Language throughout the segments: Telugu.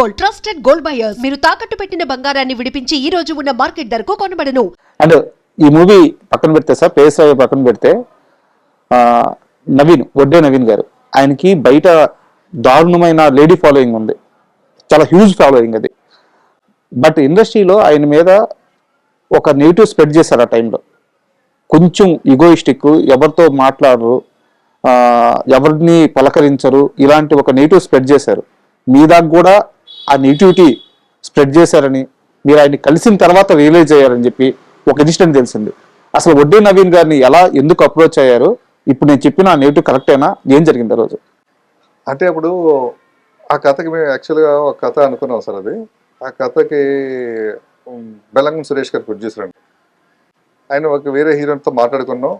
గోల్డ్ ట్రస్టెడ్ గోల్డ్ బయర్స్ మీరు తాకట్టు పెట్టిన బంగారాన్ని విడిపించి ఈ రోజు ఉన్న మార్కెట్ ధరకు కొనబడను. అండ్ ఈ మూవీ పక్కన పెడితే సార్ పేస్ రావి పక్కన పెడితే నవీన్ వడ్డే నవీన్ గారు. ఆయనకి బయట దారుణమైన లేడీ ఫాలోయింగ్ ఉంది. చాలా హ్యూజ్ ఫాలోయింగ్ అది. బట్ ఇండస్ట్రీలో ఆయన మీద ఒక నెగిటివ్ స్ప్రెడ్ చేశారు ఆ టైంలో. కొంచెం ఇగోయిస్టిక్ ఎవరితో మాట్లాడరు ఎవరిని పలకరించరు ఇలాంటి ఒక నెగిటివ్ స్ప్రెడ్ చేశారు. మీ దాకా కూడా ఆ నెగిటివిటీ స్ప్రెడ్ చేశారని మీరు ఆయన్ని కలిసిన తర్వాత రియలైజ్ అయ్యారని చెప్పి ఒక ఇన్సిడెంట్ తెలిసింది. అసలు వడ్డీ నవీన్ గారిని ఎలా ఎందుకు అప్రోచ్ అయ్యారు? ఇప్పుడు నేను చెప్పిన ఆ నెగిటివ్ కరెక్టేనా ఏం జరిగింది ఆ రోజు? అంటే అప్పుడు ఆ కథకి మేము యాక్చువల్గా ఒక కథ అనుకున్నాం సార్ అది. ఆ కథకి బెలంగం బెల్లంగం సురేష్ గారు ప్రొడ్యూసర్ అండి. ఆయన ఒక వేరే హీరోయిన్తో మాట్లాడుకున్నాం.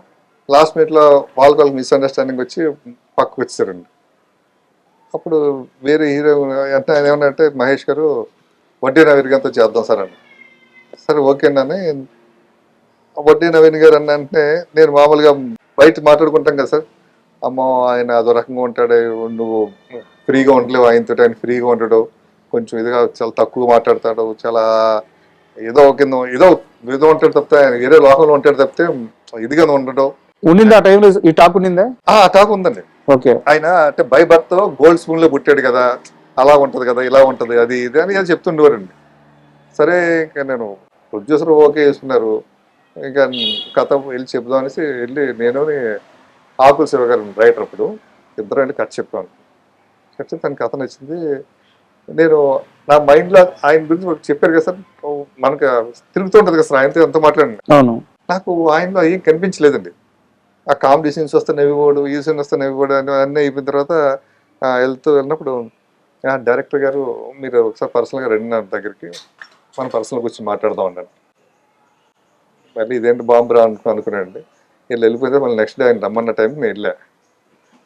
లాస్ట్ మినిట్లో వాళ్ళకి వాళ్ళకి మిస్అండర్స్టాండింగ్ వచ్చి పక్కకు వచ్చారండి అప్పుడు వేరే హీరో అంటే ఆయన ఏమన్నంటే మహేష్ గారు వడ్డీ నవీన్ గారితో చేద్దాం సార్ అని సరే ఓకేనని వడ్డీ నవీన్ గారు అన్న అంటే నేను మామూలుగా బయట మాట్లాడుకుంటాం కదా సార్. అమ్మో ఆయన అదో రకంగా ఉంటాడు నువ్వు ఫ్రీగా ఉండలేవు ఆయనతో ఆయన ఫ్రీగా ఉండడు. కొంచెం ఇదిగా చాలా తక్కువ మాట్లాడతాడు చాలా ఏదో కింద ఏదో ఏదో ఉంటాడు తప్పితే ఆయన వేరే లోకంలో ఉంటాడు తప్పితే ఇదిగా ఉండడు. ఉండింది ఆ టైంలో ఈ టాక్ ఉండిందా? ఆ టాక్ ఉందండి. ఓకే ఆయన అంటే బై బర్త్ గోల్డ్ స్పూన్లో పుట్టాడు కదా అలా ఉంటది కదా ఇలా ఉంటది అది ఇది అని అది చెప్తుండేవారండి. సరే ఇంకా నేను ప్రొడ్యూసర్ ఓకే చేసుకున్నారు ఇంకా కథ వెళ్ళి చెప్దాం అనేసి వెళ్ళి నేను ఆకుల శివ గారు రైటర్ అప్పుడు ఇద్దరు వెళ్ళి కథ చెప్పాను చెప్తే తన కథ నచ్చింది. నేను నా మైండ్లో ఆయన గురించి చెప్పారు కదా సార్ మనకు తిరుగుతుంటది కదా సార్ ఆయనతో ఎంత మాట్లాడండి. నాకు ఆయనలో ఏం కనిపించలేదండి. ఆ కామెడీ సీన్స్ వస్తే నవ్విపోడు ఈ సీన్ వస్తే నవ్విపోడు అని అన్నీ అయిపోయిన తర్వాత వెళ్తూ వెళ్ళినప్పుడు ఆ, డైరెక్టర్ గారు మీరు ఒకసారి పర్సనల్గా రండి నా దగ్గరికి మన పర్సనల్ గురించి మాట్లాడదాం అన్నాడు. మళ్ళీ ఇదేంటి బాంబు రా అనుకో అనుకున్నానండి వీళ్ళు వెళ్ళిపోతే మళ్ళీ నెక్స్ట్ డే ఆయన రమ్మన్న టైంకి నేను వెళ్ళా.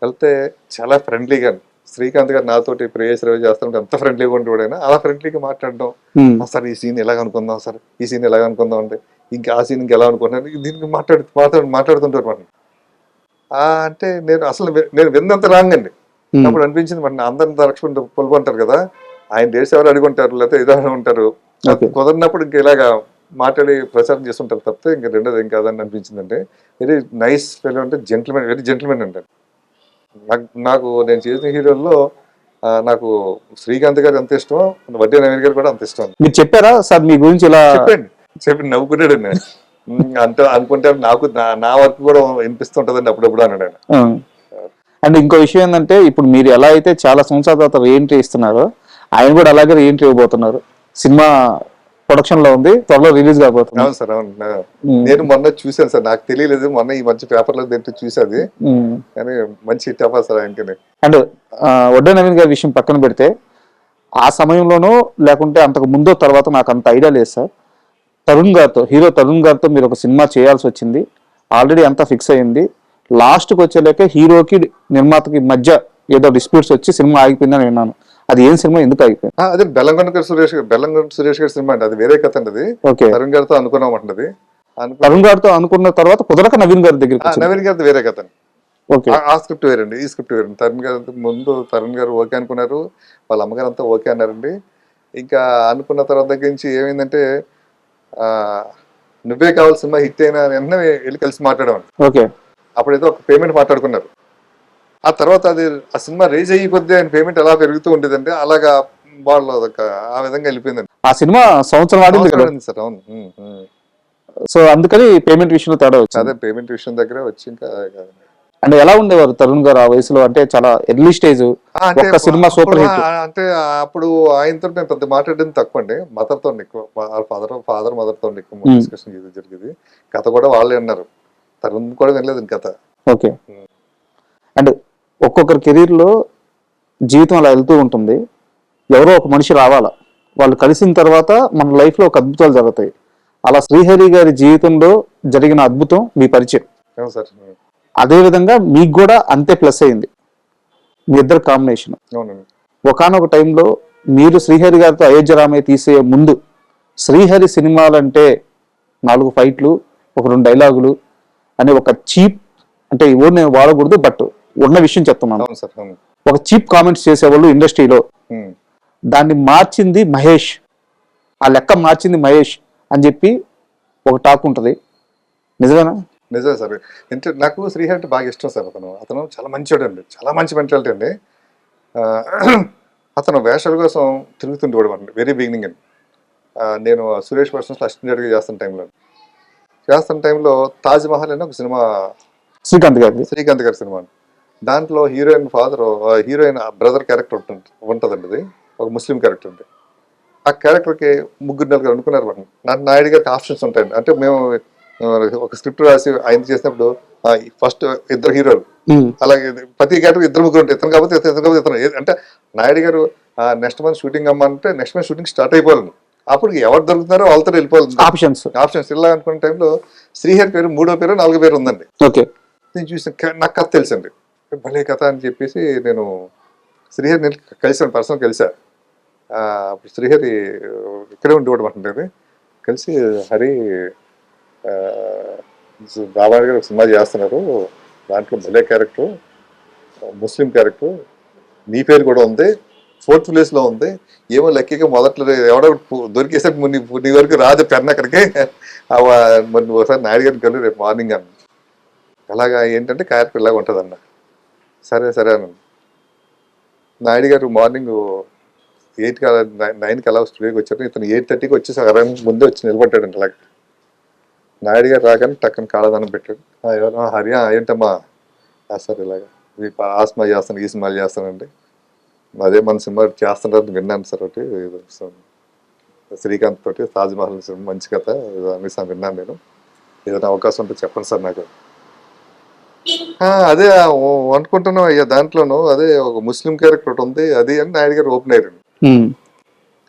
వెళ్తే చాలా ఫ్రెండ్లీగా శ్రీకాంత్ గారు నాతోటి ప్రేయస్ రవి చేస్తుంటే ఎంత ఫ్రెండ్లీగా ఉండేవాడు ఆయన. అలా ఫ్రెండ్లీగా మాట్లాడడం. ఉమ్. "ఆ, సార్ ఈ సీన్ ఎలాగ అనుకుందాం సార్? ఈ సీన్ ఎలాగ అనుకుందాం అంటే ఇంకా ఆ సీన్ ఎలా అనుకుంటున్నారు? దీనికి మాట్లాడు మాట్లాడు మాట్లాడుతుంటారు మనం అంటే నేను అసలు నేను విన్నంత రాంగ్ అండి. అప్పుడు అనిపించింది మన అందరిని దక్షిణ పొలుపుంటారు కదా ఆయన దేశం ఎవరు అడుగుంటారు లేకపోతే ఏదైనా ఉంటారు. కుదరినప్పుడు ఇంకా ఇలాగా మాట్లాడి ప్రచారం చేస్తుంటారు తప్పితే ఇంకా రెండోది ఏం కాదని అనిపించింది అంటే వెరీ నైస్ ఫెలో అంటే జెంట్మెన్ వెరీ జెంట్మెన్ అంటే నాకు నాకు నేను చేసిన హీరోల్లో నాకు శ్రీకాంత్ గారు ఎంత ఇష్టం వడ్డీ నవీన్ గారు కూడా అంత ఇష్టం. మీరు చెప్పారా? సార్ మీ గురించి ఇలా చెప్పండి. చెప్పి నవ్వుకున్నాడు నేను. అంటే అనుకుంటే నాకు నా- వర్క్ కూడా వినిపిస్తుంటదండి అప్పుడప్పుడు అన్నాడు ఆయన. అండ్ ఇంకో విషయం ఏంటంటే ఇప్పుడు మీరు ఎలా అయితే చాలా సంవత్సరాల తర్వాత రీఎంట్రీ ఇస్తున్నారో ఆయన కూడా అలాగే రీఎంట్రీ ఇవ్వబోతున్నారు. సినిమా ప్రొడక్షన్లో ఉంది త్వరలో రిలీజ్ కాబోతుంది. అవును సార్ అవును. నేను మొన్న చూశాను సార్ నాకు తెలియలేదు మొన్న ఈ మంచి పేపర్లో తింటూ చూసేది కానీ మంచి అవ్వాలి సార్ ఆయనకి. అండ్ వడ్డే నవీన్ గారి విషయం పక్కన పెడితే ఆ సమయంలోనూ లేకుంటే అంతకు ముందో తర్వాత నాకు అంత ఐడియా లేదు సార్. తరుణ్ గారితో హీరో తరుణ్ గారితో మీరు ఒక సినిమా చేయాల్సి వచ్చింది. ఆల్రెడీ అంతా ఫిక్స్ అయింది. లాస్ట్కి వచ్చేలేక హీరోకి నిర్మాతకి మధ్య ఏదో డిస్ప్యూట్స్ వచ్చి సినిమా ఆగిపోయిందని విన్నాను. అది ఏం సినిమా? ఎందుకు ఆగిపోయింది? అదే బెల్లంకొండ గారు సురేష్ గారు బెల్లంకొండ సురేష్ గారి సినిమా అండి. అది వేరే కథ అండి అది. ఓకే. తరుణ్ గారితో అనుకున్నాం అంటది తరుణ్ గారితో అనుకున్న తర్వాత కుదరక నవీన్ గారి వచ్చింది. నవీన్ గారిది వేరే కథ ఓకే. ఆ- స్క్రిప్ట్ వేరండి ఈ స్క్రిప్ట్ వేరండి. తరుణ్ గారు ముందు తరుణ్ గారు ఓకే అనుకున్నారు. వాళ్ళ అమ్మగారు అంతా ఓకే అన్నారండి. ఇంకా అనుకున్న తర్వాత దగ్గర నుంచి ఏమైందంటే నువ్వే కావాలి సినిమా హిట్ అయినా వెంటనే వెళ్ళి కలిసి మాట్లాడామండి ఓకే. అప్పుడు ఏదో ఒక పేమెంట్ మాట్లాడుకున్నారు. ఆ తర్వాత అది ఆ సినిమా రేజ్ అయ్యి కొద్దీ ఆయన పేమెంట్ ఎలా పెరుగుతూ ఉండేదంటే అలాగా వాళ్ళు అదొక ఆ విధంగా వెళ్ళిపోయిందండి. ఆ సినిమా సంవత్సరం ఆడింది సార్ అవును. సో అందుకని పేమెంట్ విషయంలో తేడా వచ్చింది. అదే పేమెంట్ విషయం దగ్గర వచ్చి ఇంకా అంటే ఎలా ఉండేవారు తరుణ్ గారు ఆ వయసులో? అంటే చాలా ఎర్లీ స్టేజ్ ఒక్క సినిమా సూపర్ హిట్. అంటే అప్పుడు ఆయనతో నేను పెద్ద మాట్లాడింది తక్కువ అండి మదర్తో ఎక్కువ ఫాదర్ ఫాదర్ మదర్తో ఎక్కువ. డిస్కషన్ జరిగేది. కథ కూడా వాళ్ళే అన్నారు. తరుణ్ కూడా వినలేదు కథ. ఓకే. Hmm. అండ్ ఒక్కొక్కరి కెరీర్లో జీవితం అలా వెళ్తూ ఉంటుంది. ఎవరో ఒక మనిషి రావాలా? వాళ్ళు కలిసిన తర్వాత మన లైఫ్లో ఒక అద్భుతాలు జరుగుతాయి. అలా శ్రీహరి గారి జీవితంలో జరిగిన అద్భుతం మీ పరిచయం. సార్. అదే విధంగా మీకు కూడా అంతే ప్లస్ అయింది. మీ ఇద్దరు కాంబినేషన్ ఒకనొక టైంలో మీరు శ్రీహరి గారితో అయోధ్య రామయ్య తీసే ముందు శ్రీహరి సినిమాలంటే నాలుగు ఫైట్లు ఒక రెండు డైలాగులు అనే ఒక చీప్ అంటే వర్డ్ నేను వాడకూడదు బట్ ఉన్న విషయం చెప్తున్నాను. ఒక చీప్ కామెంట్స్ చేసేవాళ్ళు ఇండస్ట్రీలో. దాన్ని మార్చింది మహేష్. ఆ లెక్క మార్చింది మహేష్ అని చెప్పి ఒక టాక్ ఉంటుంది. నిజమేనా? నిజమే సార్. అంటే నాకు శ్రీహరి అంటే బాగా ఇష్టం సార్ అతను. అతను చాలా మంచివాడు అండి. చాలా మంచి మెంటాలిటీ అండి. అతను వేషాల కోసం తిరుగుతుండేవాడు అండి వెరీ బిగినింగ్ అండి. నేను సురేష్ పర్సన్స్ అసిస్టెంట్గా చేస్తున్న టైంలో చేస్తున్న టైంలో తాజ్ మహల్ అని ఒక సినిమా శ్రీకాంత్ గారి శ్రీకాంత్ గారి సినిమా దాంట్లో heroine father heroine brother character ఉంటుంది ఉంటుందండి అది. ఒక ముస్లిం క్యారెక్టర్ ఉంది ఆ క్యారెక్టర్కి ముగ్గురు నలుగురు అనుకున్నారు నాకు నాయుడు గారికి ఆప్షన్స్ ఉంటాయండి. అంటే మేము ఒక స్క్రిప్ట్ రాసి ఆయన చేసినప్పుడు ఫస్ట్ ఇద్దరు హీరోలు. అలాగే ప్రతి క్యారెక్టర్ ఇద్దరు ముగ్గురు ఉంటాయి ఇతను కాబట్టి ఇతను కాబట్టి ఇతను. అంటే నాయుడు గారు నెక్స్ట్ మంత్ షూటింగ్ అమ్మంటే నెక్స్ట్ మంత్ షూటింగ్ స్టార్ట్ అయిపోవాలి అప్పుడు ఎవరు దొరుకుతున్నారో వాళ్ళతో వెళ్ళిపోవాలి. ఆప్షన్స్ ఆప్షన్స్ ఇలా అనుకున్న టైంలో శ్రీహరి పేరు మూడో పేరు నాలుగో పేరు ఉందండి. ఓకే. నేను చూసిన నాకు కథ తెలుసండి. భలే కథ అని చెప్పేసి నేను శ్రీహరి నేను కలిసాను పర్సనల్ కలిసా. అప్పుడు శ్రీహరి ఇక్కడే ఉండేవాడు అంటుండేది కలిసి హరి బాబాయ్ గారు ఒక సినిమా చేస్తున్నారు. దాంట్లో భలే క్యారెక్టర్ ముస్లిం క్యారెక్టర్. నీ పేరు కూడా ఉంది. ఫోర్త్ ప్లేస్లో ఉంది. ఏమో లెక్కగా మొదట్లో ఎవడో దొరికేసాడు నీ నీ వరకు రాదు పెన్ అక్కడికి. మరి ఒకసారి నాయుడు గారిని కలు రేపు మార్నింగ్ అన్న. అలాగా ఏంటంటే క్యారెక్టర్ ఇలాగ ఉంటుంది అన్న సరే సరే అన్న. నాయుడు గారు మార్నింగ్ ఎయిట్కి నైన్కి అలా స్టూడియోకి వచ్చారు. ఇతను ఎయిట్ థర్టీకి వచ్చేసి అరవై ముందే వచ్చి నిలబడ్డాడు అలాగే. నాయుడు గారు రాగానే టక్కన కాళ్ళదానం పెట్టాడు. హరి ఏంటమ్మా? "ఆ, సార్ ఇలాగా. ఈ ప- ఆ సినిమా చేస్తాను ఈ సినిమాలు చేస్తానండి అదే మన సినిమా చేస్తున్నారు విన్నాను సార్ ఒకటి. శ్రీకాంత్ తోటి తాజ్మహల్ సినిమా మంచి కథ. అనేసి విన్నాను నేను. ఏదైనా అవకాశం ఉంటే చెప్పండి సార్ నాకు. అదే అనుకుంటున్నాం అయ్యా దాంట్లోనూ. అదే ఒక ముస్లిం క్యారెక్టర్ ఒకటి ఉంది. అది అని నాయుడు గారు ఓపెన్ అయ్యారు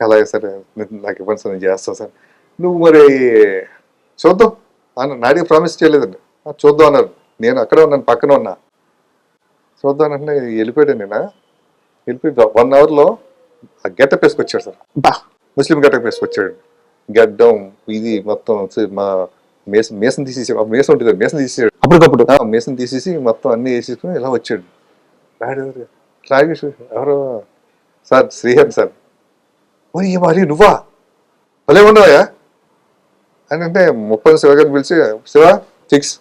అలాగే సరే నాకు ఇవ్వండి సార్ నేను చేస్తాను సార్. నువ్వు మరి చూద్దాం. అన్న నాయుడు ప్రామిస్ చేయలేదండి. "ఆ, చూద్దాం అన్నారు. నేను అక్కడే ఉన్నాను పక్కన ఉన్నా. చూద్దాం అంటే వెళ్ళిపోయాడు నేను వెళ్ళిపోయి వన్ అవర్లో ఆ గెటప్ వేసుకొచ్చాడు సార్. బా. ముస్లిం గెటప్ వేసుకొచ్చాడు. గడ్డం ఇది మొత్తం మా మేసం మేసం తీసేసి మేసం ఉంటుంది మేసం తీసేసాడు. అప్పటికప్పుడు. మేసం తీసేసి మొత్తం అన్ని వేసేసుకుని ఇలా వచ్చాడు. రాగేష్ ఎవరు? Sir Srihari sir. ఓ ఈ మరి నువ్వా? భలే ఉన్నావా అని అంటే ముప్పై శివ గారిని పిలిచి శివ ఫిక్స్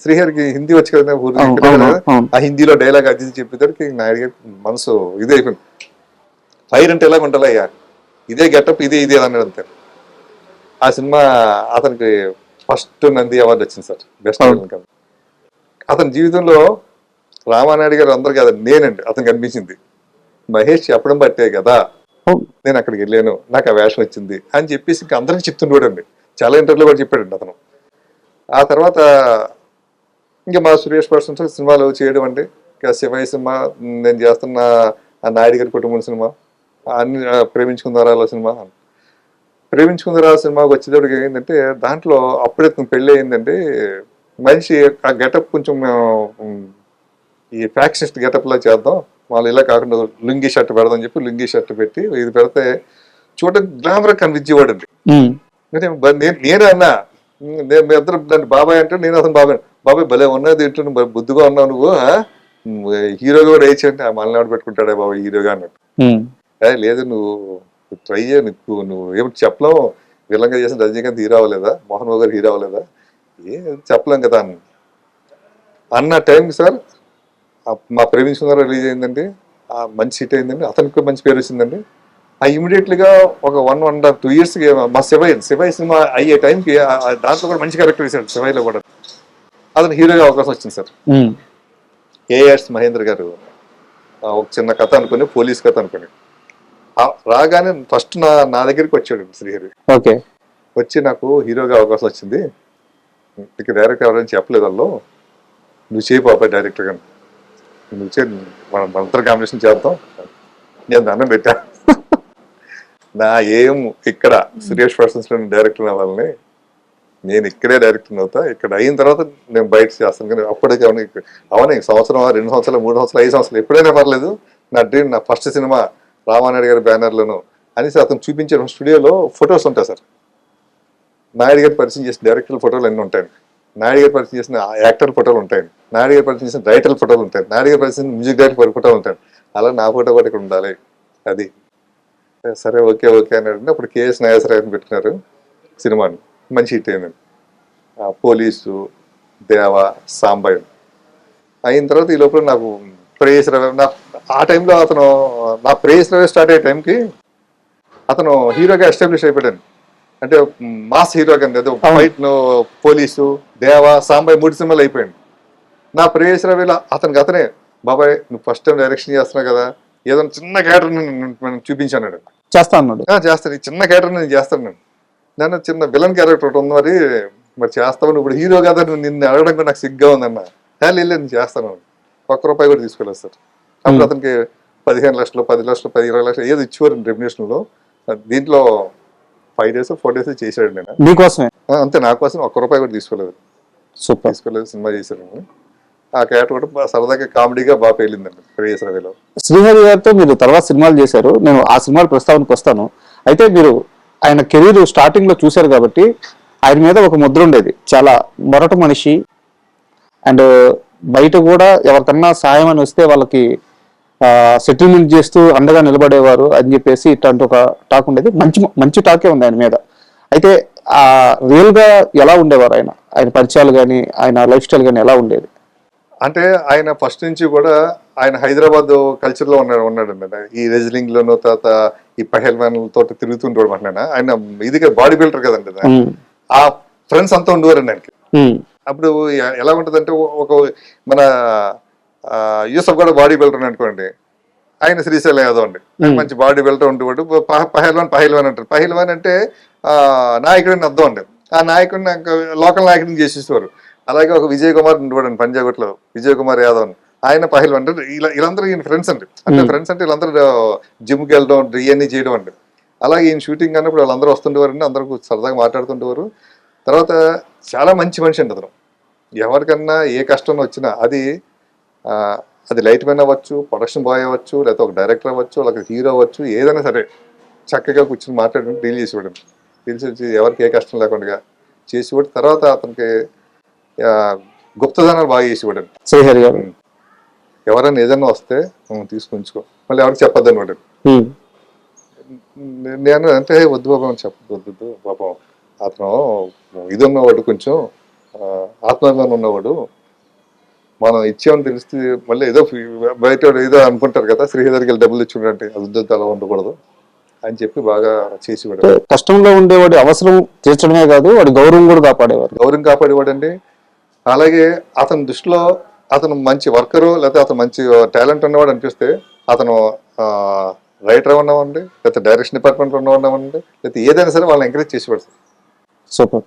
శ్రీహరికి హిందీ వచ్చి కదా. ఆ హిందీలో డైలాగ్ అది ఇది చెప్పేసరికి నాయుడు గారి మనసు ఇదే అయిపోయింది ఫైర్ అంటే ఎలాగ ఉండాలయ్యా ఇదే గెటప్ ఇదే ఇదే అన్నాడు అంతే. ఆ సినిమా అతనికి ఫస్ట్ నంది అవార్డు వచ్చింది సార్ బెస్ట్ అతని జీవితంలో రామానాయుడు గారు అందరు కదా నేనండి అతను కనిపించింది మహేష్ చెప్పడం బట్టే కదా. నేను అక్కడికి వెళ్ళాను నాకు ఆ వేషం వచ్చింది అని చెప్పేసి ఇంకా అందరికీ చెప్తుండేవాడండి చాలా ఇంటర్వ్యూలో కూడా చెప్పాడండి అతను. ఆ తర్వాత ఇంకా మా సురేష్ పర్సన్స్ సినిమాలు చేయడం అండి. ఇంకా శివయ్య సినిమా నేను చేస్తున్న ఆ నాయుడు గారి కుటుంబం సినిమా అన్ని ఆ, సినిమా. ప్రేమించుకుందరా సినిమాకి వచ్చేటప్పటికి ఏంటంటే దాంట్లో అప్పుడే పెళ్ళి అయిందండి. మనిషి ఆ గెటప్ కొంచెం మేము, ఈ ఫ్యాక్షనిస్ట్ గెటప్లో చేద్దాం వాళ్ళు ఇలా కాకుండా లుంగి షర్ట్ పెడదాం చెప్పి లుంగి షర్ట్ పెట్టి ఇది పెడితే చూడడానికి గ్లామర్ కనిపించేవాడు అండి. ఉమ్, అంటే బ- నేను నేనే అన్నా. నేను మీ ఇద్దరు నన్ను బాబాయ్ అంటే నేను అతను బాబాయ్ బాబాయ్ భలే ఉన్నది ఏంటో నువ్వు? బుద్ధిగా ఉన్నావు నువ్వు ఆ? హీరోగా కూడా వేయచ్చు అంటే మళ్ళీ పెట్టుకుంటాడే బాబాయ్ హీరోగా అన్నట్టు. లేదు నువ్వు ట్రై చేయ నువ్వు నువ్వు ఏమిటి చెప్పలేవు. విలంగా చేసిన రజనీకాంత్ హీరో అవ్వలేదా? మోహన్ బాబు గారు హీరో అవ్వలేదా? ఏ చెప్పలేం కదా అన్న అన్న టైంకి సార్ మా ప్రేమించుకున్న రిలీజ్ అయిందండి. ఆ మంచి హిట్ అయిందండి. అతనికి మంచి పేరు వచ్చిందండి. ఆ ఇమీడియట్లీగా ఒక వన్ వన్ టూ ఇయర్స్ మా శివయ్య శివయ్య సినిమా అయ్యే టైంకి దాంట్లో కూడా మంచి క్యారెక్టర్ వేశాడు శివయ్యలో కూడా. అతను హీరోగా అవకాశం వచ్చింది సార్. ఏఎస్ మహేంద్ర గారు ఒక చిన్న కథ అనుకుని పోలీస్ కథ అనుకుని. రాగానే ఫస్ట్ నా నా దగ్గరికి వచ్చాడు శ్రీహరి. ఓకే. వచ్చి నాకు హీరోగా అవకాశం వచ్చింది. ఇక డైరెక్టర్ ఎవరైనా చెప్పలేదు వాళ్ళు. నువ్వు చేయి బాబాయ్ డైరెక్టర్ గాని. నువ్వు చే మనం మనందరం కాంబినేషన్ చేద్దాం. నేను దండం పెట్టా. నా ఏం ఇక్కడ సురేష్ పర్సన్స్లో డైరెక్టర్ అవ్వాలని నేను ఇక్కడే డైరెక్టర్ అవుతా ఇక్కడ అయిన తర్వాత నేను బయట చేస్తాను. కానీ అప్పటికే అవును అవును ఈ సంవత్సరం రెండు సంవత్సరాలు మూడు సంవత్సరాలు ఐదు సంవత్సరాలు ఎప్పుడైనా పర్లేదు. నా డ్రీమ్ నా ఫస్ట్ సినిమా రామానాయుడు గారి బ్యానర్లను అనేసి అతను చూపించిన స్టూడియోలో ఫొటోస్ ఉంటాయి సార్. నాయుడు గారి పరిచయం చేసిన డైరెక్టర్ ఫోటోలు అన్నీ ఉంటాయి. నాయుడు గారు పరిచయం చేసిన యాక్టర్ ఫోటోలు ఉంటాయి నాయుడు గారు పరిచయం చేసిన రైటర్ ఫోటోలు ఉంటాయి. నాయుడు గారు పరిచయం మ్యూజిక్ డైరెక్టర్ ఫోటోలు ఉంటాయి. అలా నా ఫోటో కూడా ఇక్కడ ఉండాలి. అది. సరే ఓకే ఓకే అని అడిగితే అప్పుడు కేఎస్ నాగేశ్వరరావు పెట్టినారు సినిమాని. మంచి హిట్ అయింది పోలీసు దేవ సాంబయ్య. అయిన తర్వాత ఈ లోపల నాకు ప్రేయస్ రవి నా ఆ టైంలో అతను నా ప్రేయస్ రవి స్టార్ట్ అయ్యే టైంకి అతను హీరోగా ఎస్టాబ్లిష్ అయిపోయాను అంటే మాస్ హీరో కింద ఏదో ఫైట్ పోలీసు దేవ సాంబయ్య మూడు సినిమాలు అయిపోయాడు నా ప్రేయస్ రవిలో అతనికి అతనే బాబాయ్ నువ్వు ఫస్ట్ టైం డైరెక్షన్ చేస్తున్నావు కదా ఏదో చిన్న క్యారెక్టర్ మనం చూపించాను చేస్తాను ఈ చిన్న క్యారెక్టర్ నేను చేస్తాను నేను. నన్ను చిన్న విలన్ క్యారెక్టర్ ఒకటి ఉంది మరి మరి చేస్తావు ఇప్పుడు హీరో కదా నువ్వు నిన్ను అడగడం కూడా నాకు సిగ్గా ఉందన్న. హే లేదు నేను చేస్తాను ఒక్క రూపాయి కూడా తీసుకోలేదు సార్. అప్పుడు అతనికి పదిహేను లక్షలు పది లక్షలు పది ఇరవై లక్షలు ఏదో ఇచ్చేవారు రెమ్యునేషన్లో దీంట్లో ఫైవ్ డేస్ ఫోర్ డేస్ చేశాడు నేను. మీకోసమే అంతే నా కోసం ఒక్క రూపాయి కూడా తీసుకోలేదు. సూపర్. తీసుకోలేదు సినిమా చేశాను ఆ క్యారెక్టర్ కూడా సరదాగా కామెడీగా బాగా పేలిందండి ప్రియస్ రవిలో శ్రీహరి గారితో మీరు తర్వాత సినిమాలు చేశారు. నేను ఆ సినిమాల ప్రస్తావనకు వస్తాను. అయితే మీరు ఆయన కెరీర్ స్టార్టింగ్లో చూశారు కాబట్టి ఆయన మీద ఒక ముద్ర ఉండేది. చాలా మొరట మనిషి. అండ్ బయట కూడా ఎవరికన్నా సాయం అని వస్తే వాళ్ళకి సెటిల్మెంట్ చేస్తూ అండగా నిలబడేవారు అని చెప్పేసి ఇట్లాంటి ఒక టాక్ ఉండేది. మంచి మంచి టాకే ఉంది ఆయన మీద. అయితే ఆ రియల్గా ఎలా ఉండేవారు ఆయన? ఆయన పరిచయాలు కానీ ఆయన లైఫ్ స్టైల్ కానీ ఎలా ఉండేది? అంటే ఆయన ఫస్ట్ నుంచి కూడా ఆయన హైదరాబాద్ కల్చర్లో ఉన్నాడు ఉన్నాడు అన్నమాట ఈ రెజ్లింగ్ లోనో తర్వాత ఈ పహల్వాన్ తోటి తిరుగుతుంటాడు అన్నమాట ఆయన ఇది బాడీ బిల్డర్ కదండి ఆ ఫ్రెండ్స్ అంతా ఉండేవారండి ఆయనకి. అప్పుడు ఎలా ఉంటదంటే ఒక మన యూసఫ్ కూడా బాడీ బిల్డర్ అనుకోండి. ఆయన శ్రీశైలం యాదవ్ అండి. మంచి బాడీ బిల్డర్ ఉండేవాడు. పహ- పహల్వాన్ పహల్వాన్ అంటారు. పహల్వాన్ అంటే ఆ, నాయకుడు అని అర్థం అండి. ఆ నాయకుడిని ఇంకా లోకల్ నాయకుడిని చేసేసేవారు. అలాగే ఒక విజయ్ కుమార్ ఉండేవాడు పంజాగుట్లో. విజయ్ కుమార్ యాదవ్ అని. ఆయన పహల్వాన్ అంటే ఇలా వీళ్ళందరూ ఈయన ఫ్రెండ్స్ అండి. అంటే ఫ్రెండ్స్ అంటే వీళ్ళందరూ జిమ్కి వెళ్ళడం ఇవన్నీ చేయడం అండి. అలాగే ఈయన షూటింగ్ అన్నప్పుడు వాళ్ళందరూ వస్తుండేవారండి. అందరూ సరదాగా మాట్లాడుతుండేవారు. తర్వాత చాలా మంచి మనిషి అండి అతను. ఎవరికన్నా ఏ కష్టం వచ్చినా అది అది లైట్ మ్యాన్ అవ్వచ్చు ప్రొడక్షన్ బాయ్ అవ్వచ్చు లేకపోతే ఒక డైరెక్టర్ అవ్వచ్చు లేకపోతే హీరో అవ్వచ్చు ఏదైనా సరే చక్కగా కూర్చొని మాట్లాడి డీల్ చేసేవాడు. డీల్ చేసి ఎవరికి ఏ కష్టం లేకుండా చేసేవాడు. తర్వాత అతనికి ఆ, గుప్తధనాలు బాగా చేసేవాడు. శ్రీహరి గారు. ఎవరైనా ఏదైనా వస్తే "ఉం, తీసుకుంచుకో. మళ్ళీ ఎవరికి చెప్పొద్దు అనమాట ఉమ్, నేను అంటే వద్దు బాబా అని చెప్పదు వద్దు వద్దు పాపం అతను ఇది ఉన్నవాడు కొంచెం ఆత్మాభిమానం ఉన్నవాడు. మనం ఇచ్చామని తెలిస్తే మళ్ళీ ఏదో బయట ఏదో అనుకుంటారు కదా శ్రీహరికి వెళ్ళి డబ్బులు ఇచ్చుకుంటే అది అలా ఉండకూడదు అని చెప్పి బాగా చేసి కష్టంలో ఉండేవాడి అవసరం తీర్చడమే కాదు వాడి గౌరవం కూడా కాపాడేవారు. గౌరవం కాపాడేవాడండి. అలాగే అతని దృష్టిలో అతను మంచి వర్కరు లేకపోతే అతను మంచి టాలెంట్ ఉన్నవాడు అనిపిస్తే అతను రైటర్ ఉన్నవండి లేకపోతే డైరెక్షన్ డిపార్ట్మెంట్ ఉన్నవాడివ్వండి లేకపోతే ఏదైనా సరే వాళ్ళని ఎంకరేజ్ చేసేవాడు సార్. సూపర్.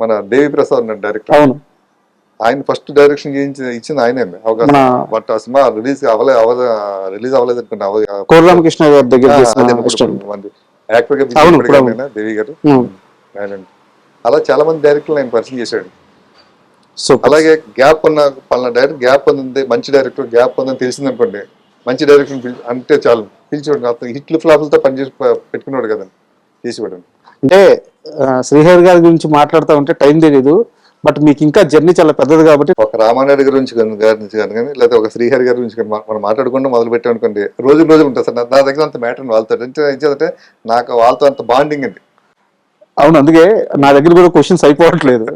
మన దేవి ప్రసాద్ ఉన్నాడు డైరెక్టర్. అవును. ఆయన ఫస్ట్ డైరెక్షన్ ఇచ్చింది ఆయనే అవకాశం బట్ ఆ సినిమా రిలీజ్ అవ్వలే అవ్వదు రిలీజ్ అవ్వలేదు కోరరామకృష్ణ గారి దగ్గర యాక్టర్గా దేవి గారు అలా చాలా మంది డైరెక్టర్లు ఆయన పరిచయం చేశాడు సూపర్. అలాగే గ్యాప్ ఉన్న పలానా డైరెక్టర్ గ్యాప్ ఉంది మంచి డైరెక్టర్ గ్యాప్ ఉందని తెలిసింది అనుకోండి. మంచి డైరెక్టర్ అంటే చాలు పిలిచేవాడు అతను హిట్లు ఫ్లాపులతో పనిచేసి పెట్టుకున్నాడు కదా చేసేవాడు అంటే శ్రీహరి గారి గురించి మాట్లాడుతూ ఉంటే టైం తెలియదు బట్ మీకు ఇంకా జర్నీ చాలా పెద్దది కాబట్టి ఒక రామానాయుడు గురించి కానీ గారి నుంచి కానీ కానీ లేదా ఒక శ్రీహరి గారి గురించి కానీ మనం మాట్లాడుకుంటూ మొదలు పెట్టాం అనుకోండి రోజు రోజు ఉంటుంది సార్. నా- దగ్గర అంత మ్యాటర్ వాళ్ళతో అంటే ఏం చేద్దంటే నాకు వాళ్ళతో అంత బాండింగ్ అండి అవును అందుకే నా దగ్గర కూడా క్వశ్చన్స్ అయిపోవట్లేదు.